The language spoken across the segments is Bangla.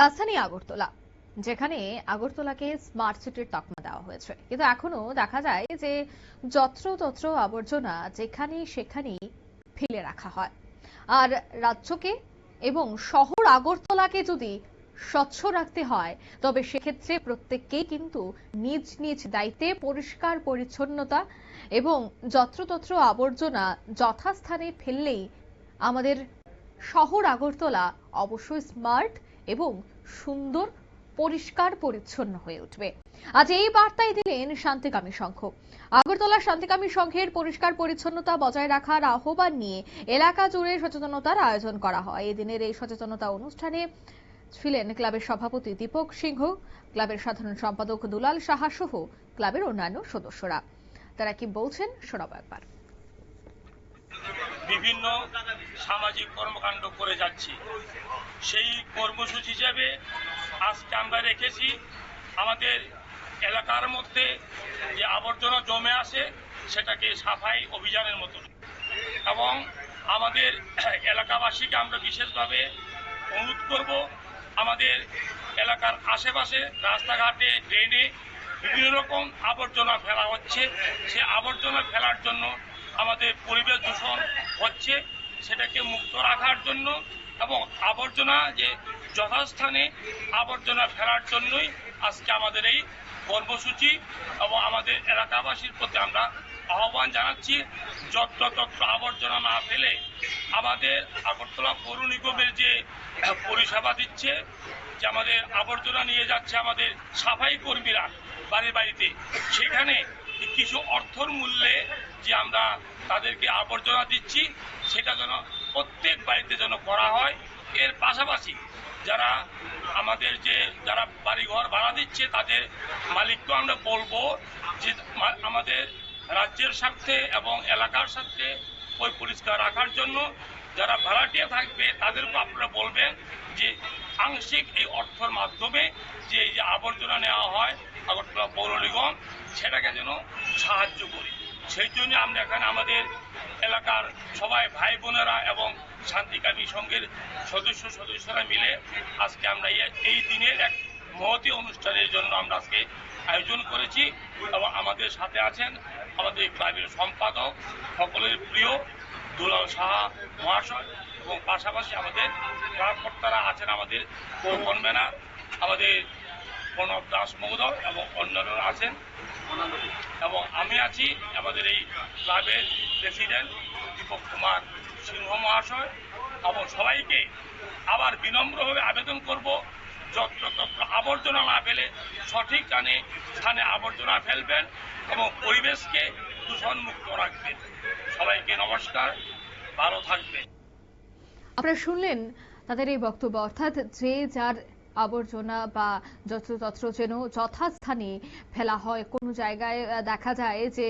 রাজধানী আগরতলা, যেখানে আগরতলাকে স্মার্ট সিটির তকমা দেওয়া হয়েছে। কিন্তু এখনও দেখা যায় যে যত্রতত্র আবর্জনা যেখানে সেখানেই ফেলে রাখা হয়। আর রাজ্যকে এবং শহর আগরতলাকে যদি স্বচ্ছ রাখতে হয়, তবে সেক্ষেত্রে প্রত্যেককেই কিন্তু নিজ নিজ দায়িত্বে পরিষ্কার পরিচ্ছন্নতা এবং যত্রতত্র আবর্জনা যথাস্থানে ফেললেই আমাদের শহর আগরতলা অবশ্যই স্মার্ট এবং সুন্দর, পরিষ্কার, পরিচ্ছন্ন হয়ে উঠবে। আজ এই বার্তাই দিলেন শান্তিকামী সংঘ। আগরতলা শান্তিকামী সংঘের পরিষ্কার পরিচ্ছন্নতা বজায় রাখার আহ্বান নিয়ে এলাকা জুড়ে সচেতনতার আয়োজন করা হয়। এদিনের এই সচেতনতা অনুষ্ঠানে ছিলেন ক্লাবের সভাপতি দীপক সিংহ, ক্লাবের সাধারণ সম্পাদক দুলাল সাহা সহ ক্লাবের অন্যান্য সদস্যরা। তারা কি বলছেন শোনাবো একবার। বিভিন্ন সামাজিক কর্মকাণ্ড করে যাচ্ছি। সেই কর্মসূচি হিসেবে আজকে আমরা রেখেছি আমাদের এলাকার মধ্যে যে আবর্জনা জমে আসে, সেটাকে সাফাই অভিযানের মতো। এবং আমাদের এলাকাবাসীকে আমরা বিশেষভাবে অনুরোধ করব, আমাদের এলাকার আশেপাশে রাস্তাঘাটে, ড্রেনে বিভিন্ন রকম আবর্জনা ফেলা হচ্ছে। সে আবর্জনা ফেলার জন্য আমাদের পরিবেশ দূষণ হচ্ছে, সেটাকে মুক্ত রাখার জন্য এবং আবর্জনা যে যথাস্থানে আবর্জনা ফেলার জন্যই আজকে আমাদের এই কর্মসূচি এবং আমাদের এলাকাবাসীর প্রতি আমরা আহ্বান জানাচ্ছি, যত্র তত্র আবর্জনা না ফেলে আমাদের আগরতলা পৌর নিগমের যে পরিষেবা দিচ্ছে, যে আমাদের আবর্জনা নিয়ে যাচ্ছে আমাদের সাফাই কর্মীরা বাড়ি বাড়িতে, সেখানে কিছু অর্থর মূল্যে যে আমরা তাদেরকে আবর্জনা দিচ্ছি, সেটা যেন প্রত্যেক বাড়িতে যেন করা হয়। এর পাশাপাশি যারা আমাদের যে, যারা বাড়িঘর ভাড়া দিচ্ছে, তাদের মালিককেও আমরা বলব যে আমাদের রাজ্যের স্বার্থে এবং এলাকার স্বার্থে ওই পরিষ্কার রাখার জন্য যারা ভাড়াটিয়া থাকবে তাদেরকে আপনারা বলবেন যে, আংশিক এই অর্থের মাধ্যমে যে এই যে আবর্জনা নেওয়া হয়, আগরতলা পৌর নিগম সেটাকে যেন সাহায্য করি। সেই জন্য আমরা এখানে আমাদের এলাকার সবাই ভাই বোনেরা এবং শান্তিকামী সংঘের সদস্য সদস্যরা মিলে আজকে আমরা এই- দিনের এক মহতি অনুষ্ঠানের জন্য আমরা আজকে আয়োজন করেছি এবং আমাদের সাথে আছেন আমাদের ক্লাবের সম্পাদক, সকলের প্রিয় দুলাল সাহা মহাশয় এবং পাশাপাশি আমাদের ক্লাবকর্তারা আছেন আমাদের কনভেনার আমাদের প্রণব দাস মহোদয় এবং অন্যান্যরা আছেন। এবং আমি আছি আমাদের এই ক্লাবের প্রেসিডেন্ট দীপক কুমার সিংহ মহাশয়। এবং সবাইকে আবার বিনম্রভাবে আবেদন করব যত্র তত্র আবর্জনা না ফেলে সঠিক স্থানে স্থানে আবর্জনা ফেলবেন এবং পরিবেশকে দূষণ মুক্ত রাখবেন। সবাইকে নমস্কার, ভালো থাকবেন। আপনারা শুনলেন তাদের এই বক্তব্য, অর্থাৎ যে যার আবর্জনা বা যত্রতত্র যেন যথাস্থানে ফেলা হয়। কোনো জায়গায় দেখা যায় যে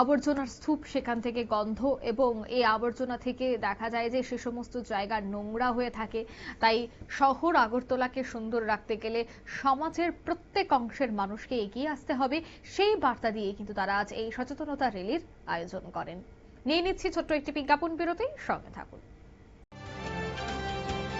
আবর্জনার স্তূপ সেখান থেকে গন্ধ এবং এই আবর্জনা থেকে দেখা যায় যে সে সমস্ত জায়গা নোংরা হয়ে থাকে। তাই শহর আগরতলাকে সুন্দর রাখতে গেলে সমাজের প্রত্যেক অংশের মানুষকে এগিয়ে আসতে হবে। সেই বার্তা দিয়ে কিন্তু তারা আজ এই সচেতনতা র্যালির আয়োজন করেন। নিয়ে নিচ্ছি ছোট্ট একটি বিজ্ঞাপন বিরতি। সঙ্গে থাকুন।